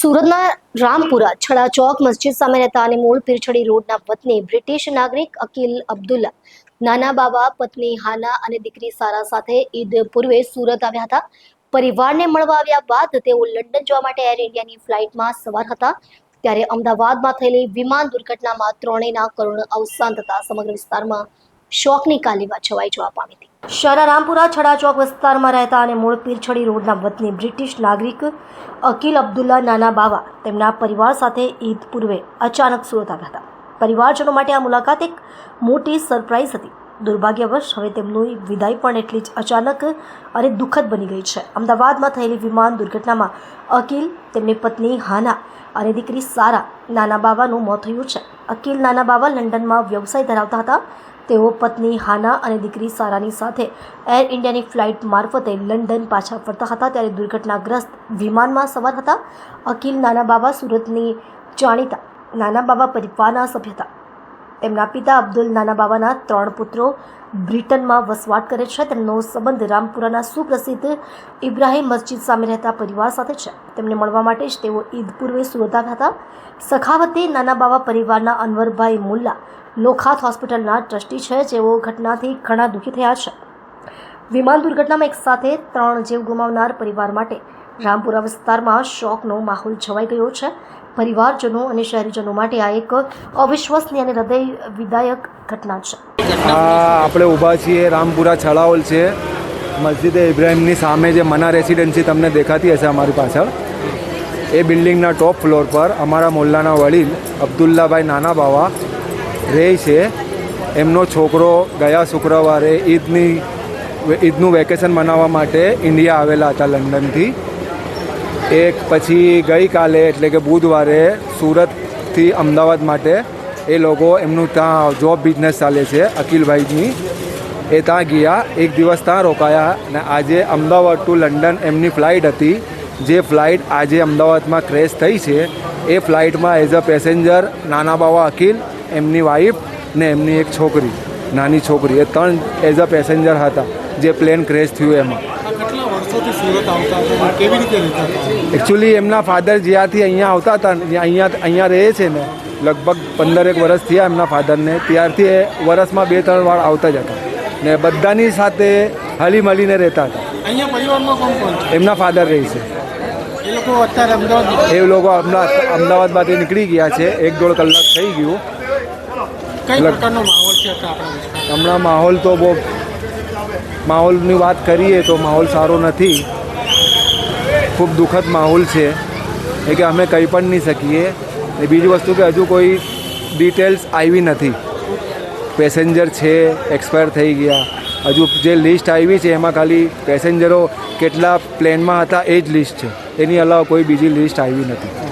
સુરતના રામપુરા છડા ચોક મસ્જિદ સામે રહેતા અને મૂળ પીરછડી રોડના પત્ની બ્રિટિશ નાગરિક અકીલ અબ્દુલ્લા, નાના બાબા, પત્ની હાના અને દીકરી સારા સાથે ઈદ પૂર્વે સુરત આવ્યા હતા. પરિવારને મળવા આવ્યા બાદ તેઓ લંડન જવા માટે એર ઇન્ડિયાની ફ્લાઇટમાં સવાર હતા. ત્યારે અમદાવાદમાં થયેલી વિમાન દુર્ઘટનામાં ત્રણેયના કરુણ અવસાન થતા સમગ્ર વિસ્તારમાં શોકની કાલીમાં છવાઈ જોવા પામી હતી. શહેરના રામપુરા છડા ચોક વિસ્તારમાં રહેતા અને મૂળ પીરછડી રોડના વતની બ્રિટિશ નાગરિક અકીલ અબ્દુલ્લા નાના બાવા તેમના પરિવાર સાથે ઈદ પૂર્વે અચાનક સુરત આવ્યા હતા. પરિવારજનો માટે આ મુલાકાત એક મોટી સરપ્રાઇઝ હતી. દુર્ભાગ્યવશ હવે તેમની વિદાય પણ એટલી જ અચાનક અને દુઃખદ બની ગઈ છે. અમદાવાદમાં થયેલી વિમાન દુર્ઘટનામાં અકીલ, તેમની પત્ની હાના અને દીકરી સારા નાના બાવાનું મોત થયું છે. અકીલ નાના બાવા લંડનમાં વ્યવસાય ધરાવતા હતા. તેઓ પત્ની હાના અને દીકરી સારાની સાથે એર ઇન્ડિયાની ફ્લાઇટ મારફતે લંડન પાછા ફરતા હતા ત્યારે દુર્ઘટનાગ્રસ્ત વિમાનમાં સવાર હતા. અકીલ નાના બાબા સુરતની જાણીતા નાના બાબા પરિવારના સભ્ય હતા. તેમના પિતા અબ્દુલ નાના બાબાના ત્રણ પુત્રો બ્રિટનમાં વસવાટ કરે છે. તેમનો સંબંધ રામપુરાના સુપ્રસિદ્ધ ઇબ્રાહિમ મસ્જિદ સામે રહેતા પરિવાર સાથે છે. તેમને મળવા માટે જ તેઓ ઈદ પૂર્વે સુરત હતા. સખાવતે નાના બાબા પરિવારના અનવરભાઈ મુલ્લા લોખાત હોસ્પિટલના ટ્રસ્ટી છે. જેઓ ઘટનાથી ઘણા દુઃખી થયા છે. વિમાન દુર્ઘટનામાં એક સાથે ત્રણ જીવ ગુમાવનાર પરિવાર માટે રામપુરા વિસ્તારમાં શોકનો માહોલ છવાઈ ગયો છે. પરિવારજનો અને શહેરીજનો માટે આ એક અવિશ્વસનીય અને હૃદય વિદાયક ઘટના છે. આપણે ઊભા છીએ રામપુરા છળાઓલ છે. મસ્જિદે ઇબ્રાહિમની સામે જે મના રેસિડેન્સી તમને દેખાતી હશે અમારી પાછળ. એ બિલ્ડિંગના ટોપ ફ્લોર પર અમારા મોલ્લાના વડીલ અબ્દુલ્લાભાઈ નાના બાવા રહે છે. એમનો છોકરો ગયા શુક્રવારે ઈદની, ઈદનું વેકેશન મનાવવા માટે ઇન્ડિયા આવેલા હતા લંડનથી. એક પછી ગઈકાલે, એટલે કે બુધવારે સુરતથી અમદાવાદ માટે એ લોકો એમનું ત્યાં જોબ બિઝનેસ ચાલે છે, અકિલભાઈની. એ ત્યાં ગયા, એક દિવસ ત્યાં રોકાયા અને આજે અમદાવાદ ટુ લંડન એમની ફ્લાઇટ હતી. જે ફ્લાઇટ આજે અમદાવાદમાં ક્રેશ થઈ છે, એ ફ્લાઇટમાં એઝ અ પેસેન્જર નાના બાવા અકિલ, એમની વાઈફ ને એમની એક છોકરી, નાની છોકરી, એ ત્રણ એઝ અ પેસેન્જર હતા, જે પ્લેન ક્રેશ થયું એમાં. વર્ષોથી સુરત આવતા હતા કેવી રીતે રહેતા હતા? એકચ્યુઅલી એમના ફાધર જ્યાંથી અહીંયા આવતા હતા અહીંયા અહીંયા રહે છે ને લગભગ પંદરેક વર્ષ થયા એમના ફાધરને ત્યારથી એ વર્ષમાં બે ત્રણ વાર આવતા જ હતા. ને બધાની સાથે હળી મળીને રહેતા હતા. અહીંયા પરિવારમાં કોણ કોણ એમના ફાધર રહે છે. એ લોકો અમદાવાદ અમદાવાદ અમદાવાદમાંથી નીકળી ગયા છે. એક દોઢ કલાક થઈ ગયું. કઈ પ્રકારનો માહોલ છે અત્યારે આપણા વિસ્તારમાં હમણાં માહોલ તો બહુ માહોલની વાત કરીએ તો માહોલ સારો નથી. ખૂબ દુઃખદ માહોલ છે. એ કે અમે કંઈ પણ નહીં શકીએ. એ બીજી વસ્તુ કે હજુ કોઈ ડિટેલ્સ આવી નથી. પેસેન્જર છે એક્સપાયર થઈ ગયા. હજુ જે લિસ્ટ આવી છે, એમાં ખાલી પેસેન્જરો કેટલા પ્લેનમાં હતા એ જ લિસ્ટ છે. એની અલાવા કોઈ બીજી લિસ્ટ આવી નથી.